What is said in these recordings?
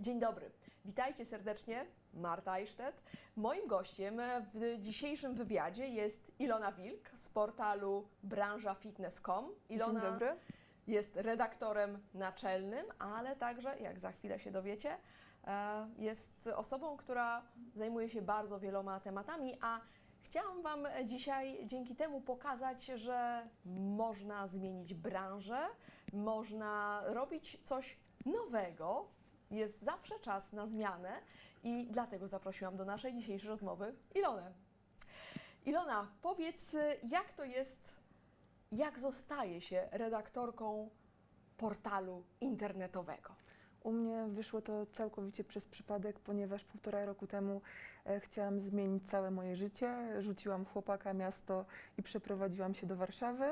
Dzień dobry, witajcie serdecznie, Marta Eichstätt. Moim gościem w dzisiejszym wywiadzie jest Ilona Wilk z portalu branżafitness.com. Ilona Dzień dobry. jest redaktorem naczelnym, ale także, jak za chwilę się dowiecie, e, jest osobą, która zajmuje się bardzo wieloma tematami, a chciałam Wam dzisiaj dzięki temu pokazać, że można zmienić branżę, można robić coś nowego. Jest zawsze czas na zmianę i dlatego zaprosiłam do naszej dzisiejszej rozmowy Ilonę. Ilona, powiedz, jak to jest jak zostaje się redaktorką portalu internetowego? U mnie wyszło to całkowicie przez przypadek, ponieważ półtora roku temu e, chciałam zmienić całe moje życie. Rzuciłam chłopaka, miasto i przeprowadziłam się do Warszawy.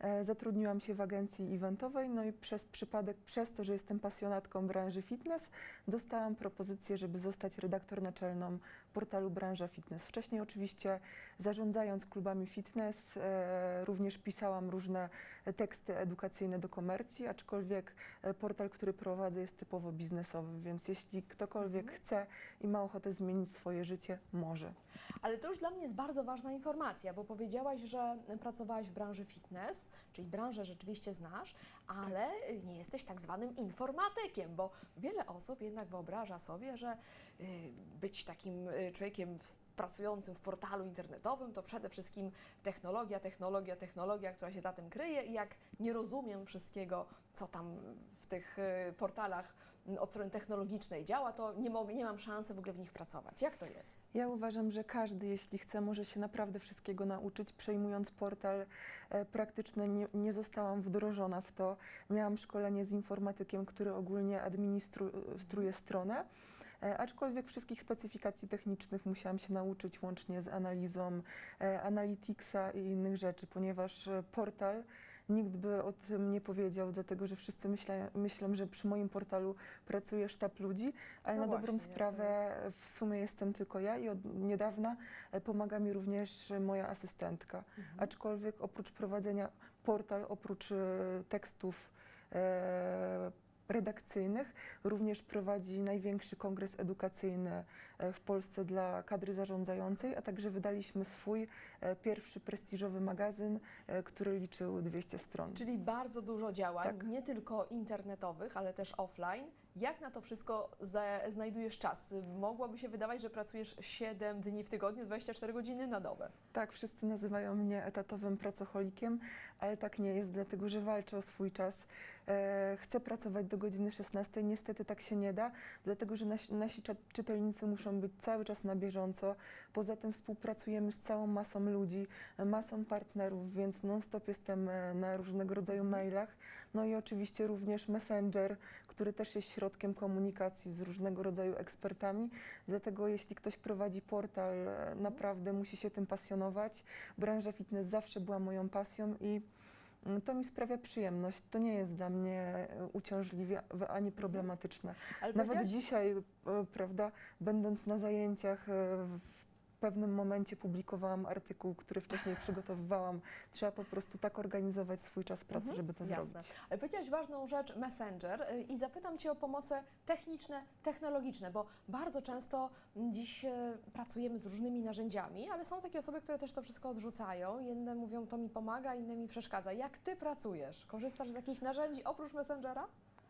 E, Zatrudniłam się w agencji eventowej, no i przez przypadek, przez to, że jestem pasjonatką branży fitness, dostałam propozycję, żeby zostać redaktor naczelną portalu Branża Fitness. Wcześniej oczywiście zarządzając klubami fitness, e, również pisałam różne teksty edukacyjne do komercji, aczkolwiek e, portal, który prowadzę jest typowo biznesowy, więc jeśli ktokolwiek chce i ma ochotę zmienić swoje życie, może. Ale to już dla mnie jest bardzo ważna informacja, bo powiedziałaś, że pracowałaś w branży fitness, czyli branżę rzeczywiście znasz, ale nie jesteś tak zwanym informatykiem, bo wiele osób jednak wyobraża sobie, że y, być takim y, człowiekiem pracującym w portalu internetowym to przede wszystkim technologia, technologia, technologia, która się za tym kryje i jak nie rozumiem wszystkiego, co tam w tych y, portalach y, od strony technologicznej działa, to nie, mogę, nie mam szansy w ogóle w nich pracować. Jak to jest? Ja uważam, że każdy, jeśli chce, może się naprawdę wszystkiego nauczyć. Przejmując portal e, praktyczny, nie, nie zostałam wdrożona w to. Miałam szkolenie z informatykiem, który ogólnie administruje stronę. E, Aczkolwiek wszystkich specyfikacji technicznych musiałam się nauczyć łącznie z analizą e, Analyticsa i innych rzeczy, ponieważ e, portal nikt by o tym nie powiedział, dlatego że wszyscy myśla, myślą, że przy moim portalu pracuje sztab ludzi, ale No na właśnie, dobrą sprawę w sumie jestem tylko ja i od niedawna pomaga mi również moja asystentka. Aczkolwiek oprócz prowadzenia portal, oprócz tekstów e, redakcyjnych, również prowadzi największy kongres edukacyjny e, w Polsce dla kadry zarządzającej, a także wydaliśmy swój e, pierwszy prestiżowy magazyn, e, który liczył 200 stron. Czyli bardzo dużo działań, Tak. nie tylko internetowych, ale też offline. Jak na to wszystko znajdujesz czas? Mogłoby się wydawać, że pracujesz 7 dni w tygodniu, 24 godziny na dobę. Tak, wszyscy nazywają mnie etatowym pracocholikiem, ale tak nie jest, dlatego że walczę o swój czas. E, chcę pracować do godziny 16, niestety tak się nie da, dlatego że nasi, nasi czytelnicy muszą być cały czas na bieżąco. Poza tym współpracujemy z całą masą ludzi, masą partnerów, więc non-stop jestem e, na różnego rodzaju mailach. No i oczywiście również Messenger, który też jest środkiem komunikacji z różnego rodzaju ekspertami. Dlatego jeśli ktoś prowadzi portal, e, naprawdę musi się tym pasjonować. Branża fitness zawsze była moją pasją i to mi sprawia przyjemność. To nie jest dla mnie e, uciążliwe ani problematyczne. Ale Nawet powiedziałaś- dzisiaj, e, prawda, będąc na zajęciach, e, w pewnym momencie publikowałam artykuł, który wcześniej przygotowywałam. Trzeba po prostu tak organizować swój czas pracy, Mhm, żeby to Jasne. zrobić. Ale powiedziałaś ważną rzecz, Messenger, y, i zapytam Cię o pomoce techniczne, technologiczne, bo bardzo często dziś y, pracujemy z różnymi narzędziami, ale są takie osoby, które też to wszystko odrzucają. Jedne mówią, to mi pomaga, inne mi przeszkadza. Jak Ty pracujesz? Korzystasz z jakichś narzędzi oprócz Messengera?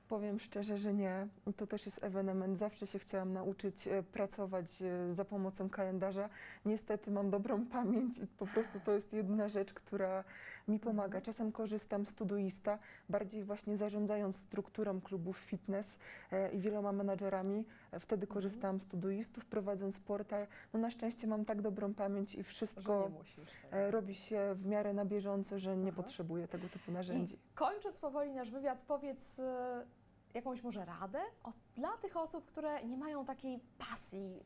Powiem szczerze, że nie. To też jest ewenement. Zawsze się chciałam nauczyć e, pracować e, za pomocą kalendarza. Niestety mam dobrą pamięć i po prostu to jest jedyna rzecz, która mi pomaga. Czasem korzystam z Todoista, bardziej właśnie zarządzając strukturą klubów fitness e, i wieloma menadżerami. E, Wtedy korzystałam z Todoistów, prowadząc portal. No na szczęście mam tak dobrą pamięć i wszystko e, robi się w miarę na bieżąco, że nie Aha. potrzebuję tego typu I narzędzi. kończąc powoli nasz wywiad, powiedz jakąś może radę o, dla tych osób, które nie mają takiej pasji,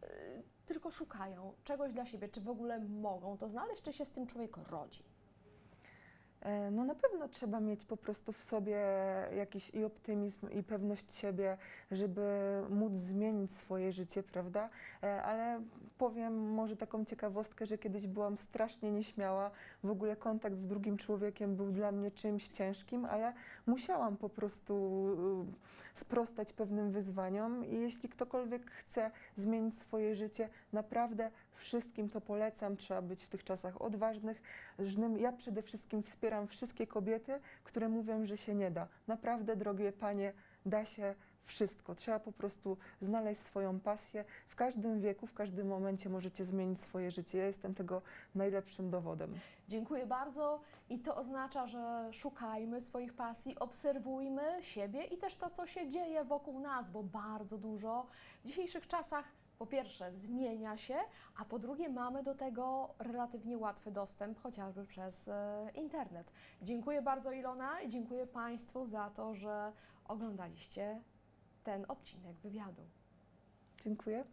tylko szukają czegoś dla siebie, czy w ogóle mogą to znaleźć, czy się z tym człowiek rodzi? E, No na pewno trzeba mieć po prostu w sobie jakiś i optymizm, i pewność siebie, żeby móc zmienić swoje życie, prawda? E, Ale powiem może taką ciekawostkę, że kiedyś byłam strasznie nieśmiała. W ogóle kontakt z drugim człowiekiem był dla mnie czymś ciężkim, ale musiałam po prostu y, sprostać pewnym wyzwaniom i jeśli ktokolwiek chce zmienić swoje życie, naprawdę wszystkim to polecam. Trzeba być w tych czasach odważnych. Ja przede wszystkim wspieram wszystkie kobiety, które mówią, że się nie da. Naprawdę, drogie panie, da się wszystko. Trzeba po prostu znaleźć swoją pasję. W każdym wieku, w każdym momencie możecie zmienić swoje życie. Ja jestem tego najlepszym dowodem. Dziękuję bardzo i to oznacza, że szukajmy swoich pasji, obserwujmy siebie i też to, co się dzieje wokół nas, bo bardzo dużo w dzisiejszych czasach po pierwsze zmienia się, a po drugie mamy do tego relatywnie łatwy dostęp, chociażby przez e, internet. Dziękuję bardzo Ilona i dziękuję Państwu za to, że oglądaliście ten odcinek wywiadu. Dziękuję.